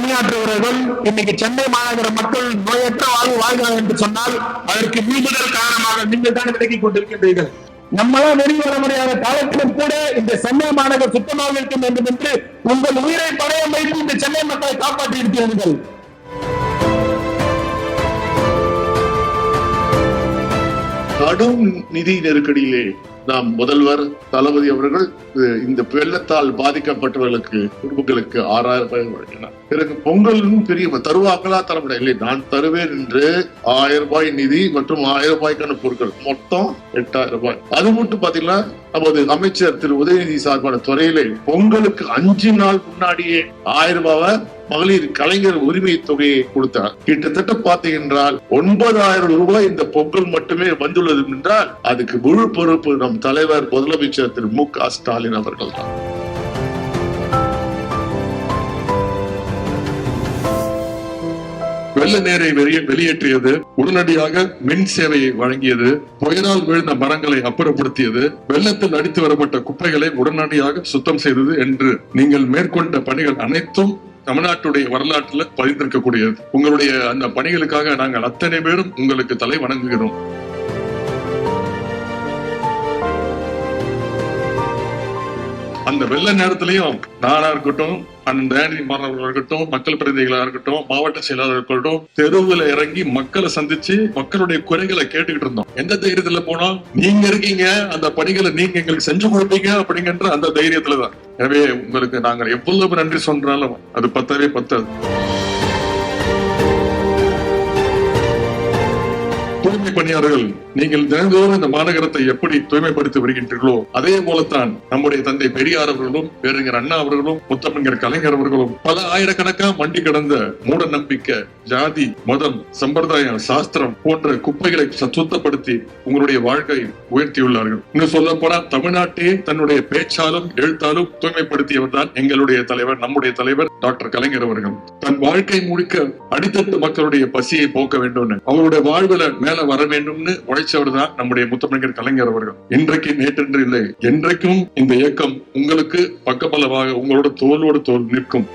பெற்றவர்கள் இன்னைக்கு சென்னை மாநகர மக்கள் நோயற்ற வாழ்வு வாழ்கிறார்கள் என்று சொன்னால் அதற்கு மீதுதல் காரணமாக நீங்கள் தான் விலகிக் கொண்டிருக்கின்றீர்கள். நம்மளால் வெளியே வர முடியாத காலத்திலும் கூட இந்த சென்னை மாநகர் சுத்தமாக இருக்க வேண்டும் என்று உங்கள் உயிரை பணையம் வைத்து இந்த சென்னை மக்களை காப்பாற்றி இருக்கிறீர்கள் கடும் நிதி நெருக்கடியிலே நாம் முதல்வர் தளபதி அவர்கள் இது- இந்த வெள்ளத்தால் பாதிக்கப்பட்டவர்களுக்கு குடும்பங்களுக்கு ஆறாயிரம் ரூபாய் வழங்கினார். பிறகு பொங்கலும் பெரிய தருவாக்களா தர முடியாது இல்லை நான் தருவேன் என்று ஆயிரம் ரூபாய் நிதி மற்றும் ஆயிரம் ரூபாய்க்கான பொருட்கள் மொத்தம் எட்டாயிரம் ரூபாய். அது மட்டும் பாத்தீங்கன்னா நமது அமைச்சர் திரு உதயநிதி சார்பான துறையிலே பொங்கலுக்கு அஞ்சு நாள் முன்னாடியே ஆயிரம் ரூபாவை மகளிர் கலைஞர் உரிமை தொகையை கொடுத்தார். கிட்டத்தட்ட பாத்தீங்கன்றால் ஒன்பதாயிரம் ரூபாய் இந்த பொங்கல் மட்டுமே வந்துள்ளது என்றால் அதுக்கு முழு பொறுப்பு நம் தலைவர் முதலமைச்சர் திரு மு க ஸ்டாலின் அவர்கள் தான் வெள்ள நீரை வெளியே வெளியேற்றியது உடனடியாக மின் சேவையை வழங்கியது புயலால் விழுந்த மரங்களை அப்புறப்படுத்தியது வெள்ளத்தில் அடித்து வரப்பட்ட குப்பைகளை உடனடியாக சுத்தம் செய்தது என்று நீங்கள் மேற்கொண்ட பணிகள் அனைத்தும் தமிழ்நாட்டுடைய வரலாற்றுல பதிந்திருக்கக்கூடியது உங்களுடைய அந்த பணிகளுக்காக நாங்கள் அத்தனை பேரும் உங்களுக்கு தலை வணங்குகிறோம். அந்த வெள்ள நேரத்திலையும் நானா இருக்கட்டும் அந்த டேனி மாணவர்களாக இருக்கட்டும் மக்கள் பிரதிநிதிகளா இருக்கட்டும் மாவட்ட செயலாளர் இருக்கட்டும் தெருவுல இறங்கி மக்களை சந்திச்சு மக்களுடைய குறைகளை கேட்டுக்கிட்டு இருந்தோம். எந்த தைரியத்துல போனோம்? நீங்க இருக்கீங்க அந்த பணிகளை நீங்க எங்களுக்கு செஞ்சு கொடுப்பீங்க அப்படிங்கிற அந்த தைரியத்துலதான். எனவே உங்களுக்கு நாங்கள் எவ்வளவு நன்றி சொன்னாலும் அது பத்தவே பத்தாது. தூய்மை பணியாளர்கள் நீங்கள் தினந்தோறும் இந்த மாநகரத்தை எப்படி தூய்மைப்படுத்தி வருகின்றீர்களோ அதே போலத்தான் நம்முடைய தந்தை பெரியார் அவர்களும் பேரறிஞர் அண்ணா அவர்களும் முத்தமிழர் கலைஞர் அவர்களும் பல ஆயிரக்கணக்கா மண்டி கிடந்த மூட நம்பிக்கை ஜாதி மதம் சம்பிரதாயம் சாஸ்திரம் போன்ற குப்பைகளை ச- சுத்தப்படுத்தி உங்களுடைய வாழ்க்கை உயர்த்தியுள்ளார்கள். இன்னும் சொல்ல போனா தமிழ்நாட்டையே தன்னுடைய பேச்சாலும் எழுத்தாலும் தூய்மைப்படுத்தியவர் தான் எங்களுடைய தலைவர் நம்முடைய தலைவர் டாக்டர் கலைஞர் அவர்கள். தன் வாழ்க்கை முழுக்க அடித்தட்டு மக்களுடைய பசியை போக்க வேண்டும் அவருடைய வாழ்வுல மேல வரவே வேண்டும்னு உழைச்சவர் தான் நம்முடைய முத்தமிழர் கலைஞர் அவர்கள். இன்றைக்கு நேற்றென்று இல்லை. என்றைக்கும் இந்த இயக்கம் உங்களுக்கு பக்கபலமாக உங்களோட தோளோடு தோல் நிற்கும்.